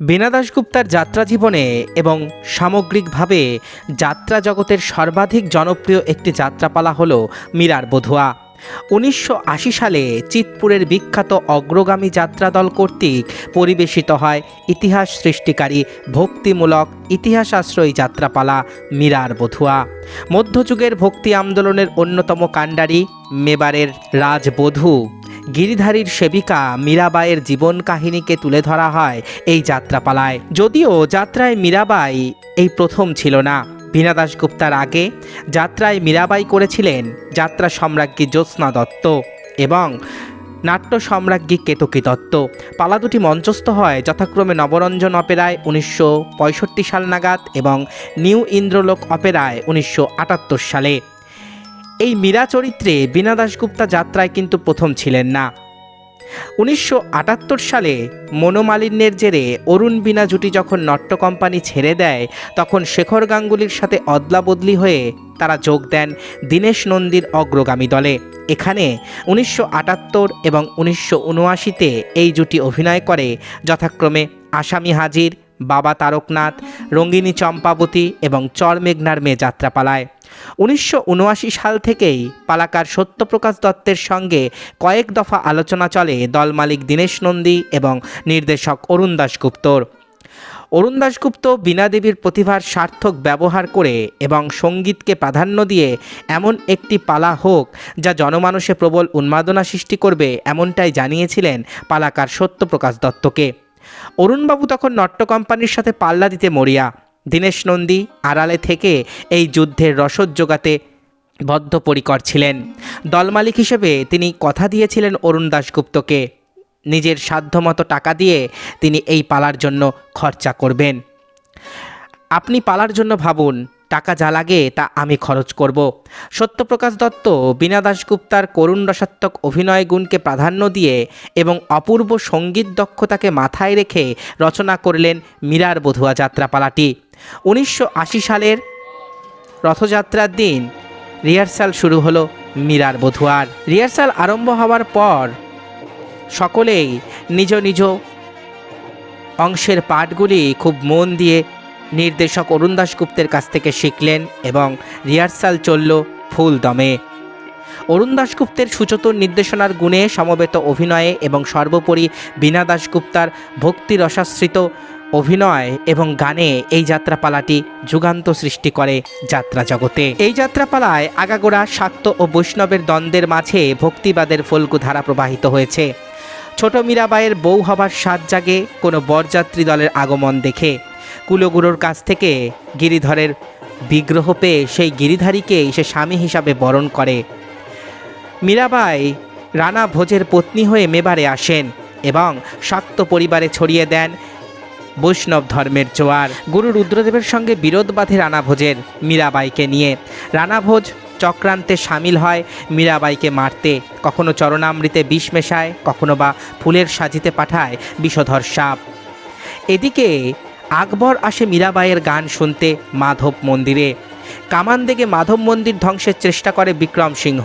বীণা দাশগুপ্তার যাত্রা জীবনে এবং সামগ্রিকভাবে যাত্রা জগতের সর্বাধিক জনপ্রিয় একটি যাত্রাপালা হল মীরার বধুয়া। উনিশশো আশি সালে চিতপুরের বিখ্যাত অগ্রগামী যাত্রাদল কর্তৃক পরিবেশিত হয় ইতিহাস সৃষ্টিকারী ভক্তিমূলক ইতিহাস আশ্রয়ী যাত্রাপালা মীরার বধুয়া। মধ্যযুগের ভক্তি আন্দোলনের অন্যতম কাণ্ডারি মেবারের রাজবধূ গিরিধারীর সেবিকা মীরাবাইয়ের জীবন কাহিনীকে তুলে ধরা হয় এই যাত্রাপালায়। যদিও যাত্রায় মীরাবাই এই প্রথম ছিল না। বীণা দাশগুপ্তার আগে যাত্রায় মীরাবাই করেছিলেন যাত্রা সম্রাজ্ঞী জ্যোৎস্না দত্ত এবং নাট্য সম্রাজ্ঞী কেতকী দত্ত। পালা দুটি মঞ্চস্থ হয় যথাক্রমে নবরঞ্জন অপেরায় উনিশশো পঁয়ষট্টি সাল নাগাদ এবং নিউ ইন্দ্রলোক অপেরায় উনিশশো আটাত্তর সালে। এই মীরা চরিত্রে বীণা দাশগুপ্তা যাত্রায় কিন্তু প্রথম ছিলেন না। উনিশশো আটাত্তর সালে মনোমালিন্যের জেরে অরুণ বীণা জুটি যখন নট্য কোম্পানি ছেড়ে দেয়, তখন শেখর গাঙ্গুলির সাথে অদলাবদলি হয়ে তারা যোগ দেন দীনেশ নন্দীর অগ্রগামী দলে। এখানে উনিশশো আটাত্তর এবং উনিশশো উনআশিতে এই জুটি অভিনয় করে, যথাক্রমে আসামি হাজির, বাবা তারকনাথ, রঙ্গিনী চম্পাবতী এবং চর মেঘনার মেয়ে যাত্রাপালায়। উনিশশো উনআশি সাল থেকেই পালাকার সত্যপ্রকাশ দত্তের সঙ্গে কয়েক দফা আলোচনা চলে দল মালিক দীনেশ নন্দী এবং নির্দেশক অরুণ দাশগুপ্তর। অরুণ দাশগুপ্ত বীণা দেবীর প্রতিভার সার্থক ব্যবহার করে এবং সঙ্গীতকে প্রাধান্য দিয়ে এমন একটি পালা হোক যা জনমানসে প্রবল উন্মাদনা সৃষ্টি করবে এমনটাই জানিয়েছিলেন পালাকার সত্যপ্রকাশ দত্তকে। অরুণবাবু তখন নট্য কোম্পানির সাথে পাল্লা দিতে মরিয়া। দীনেশ নন্দী আড়ালে থেকে এই যুদ্ধের রসদ যোগাতে বদ্ধপরিকর ছিলেন। দলমালিক হিসেবে তিনি কথা দিয়েছিলেন অরুণ দাশগুপ্তকে। নিজের সাধ্যমতো টাকা দিয়ে তিনি এই পালার জন্য খরচা করবেন। আপনি পালার জন্য ভাবুন টাকা যা লাগে তা আমি খরচ করব। সত্যপ্রকাশ দত্ত বীণা দাশগুপ্তার করুণ রসাত্মক অভিনয় গুণকে প্রাধান্য দিয়ে এবং অপূর্ব সংগীত দক্ষতাকে মাথায় রেখে রচনা করলেন মীরার বধুয়া যাত্রাপালাটি। উনিশশো আশি সালের রথযাত্রার দিন রিহার্সাল শুরু হলো মীরার বধুয়ার। রিহার্সাল আরম্ভ হওয়ার পর সকলেই নিজ নিজ অংশের পাঠগুলি খুব মন দিয়ে নির্দেশক অরুণ দাশগুপ্তের কাছ থেকে শিখলেন এবং রিহার্সাল চলল ফুল দমে। অরুণ দাশগুপ্তের সুচতুর নির্দেশনার গুণে সমবেত অভিনয়ে এবং সর্বোপরি বীণা দাশগুপ্তার ভক্তি রসাশ্রিত অভিনয় এবং গানে এই যাত্রাপালাটি যুগান্ত সৃষ্টি করে যাত্রা জগতে। এই যাত্রাপালায় আগাগোড়া শাক্ত ও বৈষ্ণবের দ্বন্দ্বের মাঝে ভক্তিবাদের ফল্গু ধারা প্রবাহিত হয়েছে। ছোট মীরাবাইয়ের বউ হবার সাত জাগে কোনো বরযাত্রী দলের আগমন দেখে। কুলগুরুর কাছ থেকে গিরিধরের বিগ্রহ পেয়ে সেই গিরিধারীকেই সে স্বামী হিসাবে বরণ করে। মীরাবাই রানা ভোজের পত্নী হয়ে মেবারে আসেন এবং শাক্ত পরিবারে ছড়িয়ে দেন বৈষ্ণব ধর্মের জোয়ার। গুরু রুদ্রদেবের সঙ্গে বিরোধ বাঁধে রানা ভোজের মীরাবাইকে নিয়ে। রানা ভোজ চক্রান্তে সামিল হয় মীরাবাইকে মারতে। কখনো চরণামৃতে বিষ মেশায়, কখনো বা ফুলের সাজিতে পাঠায় বিষধর সাপ। এদিকে আকবর আসে মীরাবাইয়ের গান শুনতে মাধব মন্দিরে। কামান দেগে মাধব মন্দির ধ্বংসের চেষ্টা করে বিক্রম সিংহ।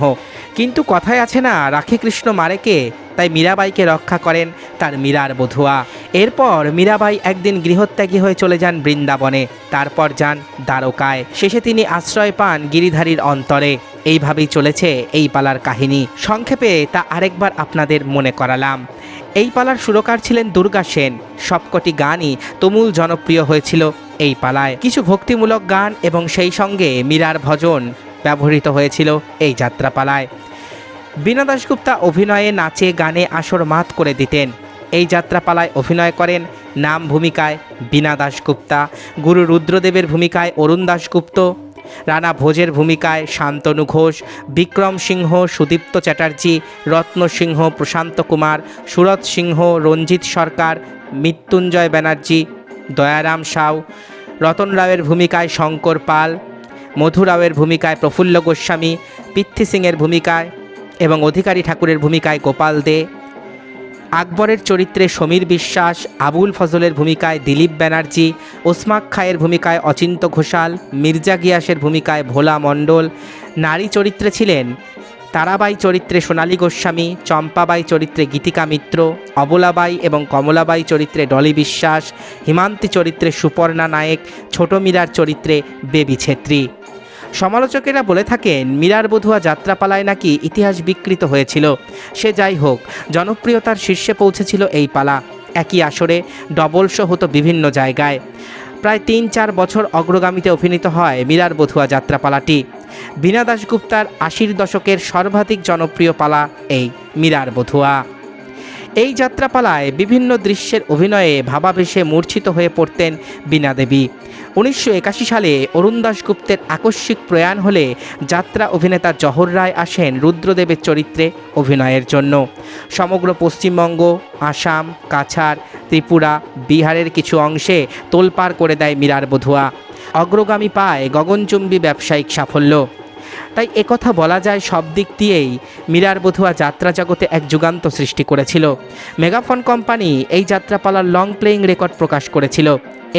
কিন্তু কথায় আছে না রাখি কৃষ্ণ মারেকে তাই মীরাবাইকে রক্ষা করেন তার মীরার বধুয়া। এরপর মীরাবাই একদিন গৃহত্যাগী হয়ে চলে যান বৃন্দাবনে। তারপর যান দ্বারকায়। শেষে তিনি আশ্রয় পান গিরিধারীর অন্তরে। এইভাবেই চলেছে এই পালার কাহিনী। সংক্ষেপে তা আরেকবার আপনাদের মনে করালাম। এই পালার সুরকার ছিলেন দুর্গা সেন। সবকটি গানই তুমুল জনপ্রিয় হয়েছিল এই পালায়। কিছু ভক্তিমূলক গান এবং সেই সঙ্গে মীরার ভজন ব্যবহৃত হয়েছিল এই যাত্রাপালায়। বীণা দাশগুপ্তা অভিনয়ে, নাচে, গানে আসর মাত করে দিতেন। এই যাত্রাপালায় অভিনয় করেন নাম ভূমিকায় বীণা দাশগুপ্তা, গুরু রুদ্রদেবের ভূমিকায় অরুণ দাশগুপ্ত, রানা ভোজের ভূমিকায় শান্তনু ঘোষ, বিক্রম সিংহ, সুদীপ্ত চ্যাটার্জি, রত্ন সিংহ, প্রশান্ত কুমার, সুরত সিংহ, রঞ্জিত সরকার, মৃত্যুঞ্জয় ব্যানার্জি, দয়ারাম সাউ, রতন রাওয়ের ভূমিকায় শঙ্কর পাল, মধু রাওয়ের ভূমিকায় প্রফুল্ল গোস্বামী, পিথি সিংয়ের ভূমিকায় এবং অধিকারী ঠাকুরের ভূমিকায় গোপাল দে, আকবরের চরিত্রে সমীর বিশ্বাস, আবুল ফজলের ভূমিকায় দিলীপ ব্যানার্জি, ওসমাক খায়ের ভূমিকায় অচিন্ত ঘোষাল, মির্জা গিয়াসের ভূমিকায় ভোলা মণ্ডল, নারী চরিত্রে ছিলেন তারাবাই চরিত্রে সোনালী গোস্বামী, চম্পাবাই চরিত্রে গীতিকা মিত্র, অবলাবাই এবং কমলাবাই চরিত্রে ডলি বিশ্বাস, হিমান্তি চরিত্রে সুপর্ণা নায়েক ছোট মীরার চরিত্রে বেবি ছেত্রী। সমালোচকেরা বলে থাকেন, মীরার বধুয়া যাত্রাপালায় নাকি ইতিহাস বিকৃত হয়েছিল। সে যাই হোক, জনপ্রিয়তার শীর্ষে পৌঁছেছিল এই পালা। একই আসরে ডবল শো হতো বিভিন্ন জায়গায়। প্রায় তিন চার বছর অগ্রগামীতে অভিনীত হয় মীরার বধুয়া যাত্রাপালাটি। বীণা দাশগুপ্তার আশির দশকের সর্বাধিক জনপ্রিয় পালা এই মীরার বধুয়া। এই যাত্রাপালায় বিভিন্ন দৃশ্যের অভিনয়ে ভাবাবেশে মূর্ছিত হয়ে পড়তেন বীণা দেবী। উনিশশো একাশি সালে অরুণ দাশগুপ্তের আকস্মিক প্রয়াণ হলে যাত্রা অভিনেতা জহর রায় আসেন রুদ্রদেবের চরিত্রে অভিনয়ের জন্য। সমগ্র পশ্চিমবঙ্গ, আসাম কাছার ত্রিপুরা, বিহারের কিছু অংশে তোলপাড় করে দেয় মীরার বধুয়া। অগ্রগামী পায় গগনচুম্বী ব্যবসায়িক সাফল্য। তাই একথা বলা যায় সব দিক দিয়েই। মীরার বধুয়া যাত্রা জগতে এক যুগান্ত সৃষ্টি করেছিল। মেগাফোন কোম্পানি এই যাত্রাপালার লং প্লেয়িং রেকর্ড প্রকাশ করেছিল।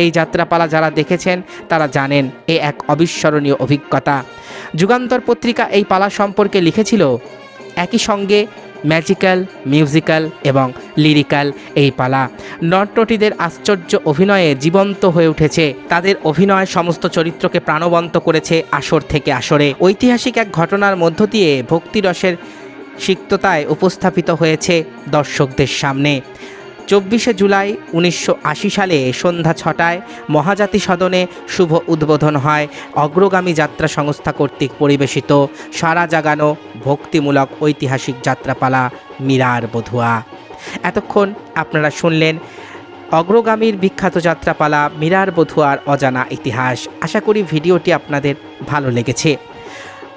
এই যাত্রাপালা যারা দেখেছেন, তারা জানেন, এ এক অবিস্মরণীয় অভিজ্ঞতা। যুগান্তর পত্রিকা এই পালা সম্পর্কে লিখেছিল, একই সঙ্গে ম্যাজিক্যাল, মিউজিক্যাল এবং লিরিক্যাল এই পালা। নটনটিদের আশ্চর্য অভিনয়ে জীবন্ত হয়ে উঠেছে। তাদের অভিনয় সমস্ত চরিত্রকে প্রাণবন্ত করেছে আসর থেকে আসরে। ঐতিহাসিক এক ঘটনার মধ্য দিয়ে ভক্তিরসের সিক্ততায় উপস্থাপিত হয়েছে দর্শকদের সামনে। চব্বিশে জুলাই উনিশশো আশি সালে সন্ধ্যা ছটায় মহাজাতি সদনে শুভ উদ্বোধন হয় অগ্রগামী যাত্রা সংস্থা কর্তৃক পরিবেশিত সারা জাগানো ভক্তিমূলক ঐতিহাসিক যাত্রাপালা মীরার বধুয়া। এতক্ষণ আপনারা শুনলেন অগ্রগামীর বিখ্যাত যাত্রাপালা মীরার বধুয়ার অজানা ইতিহাস। আশা করি ভিডিওটি আপনাদের ভালো লেগেছে।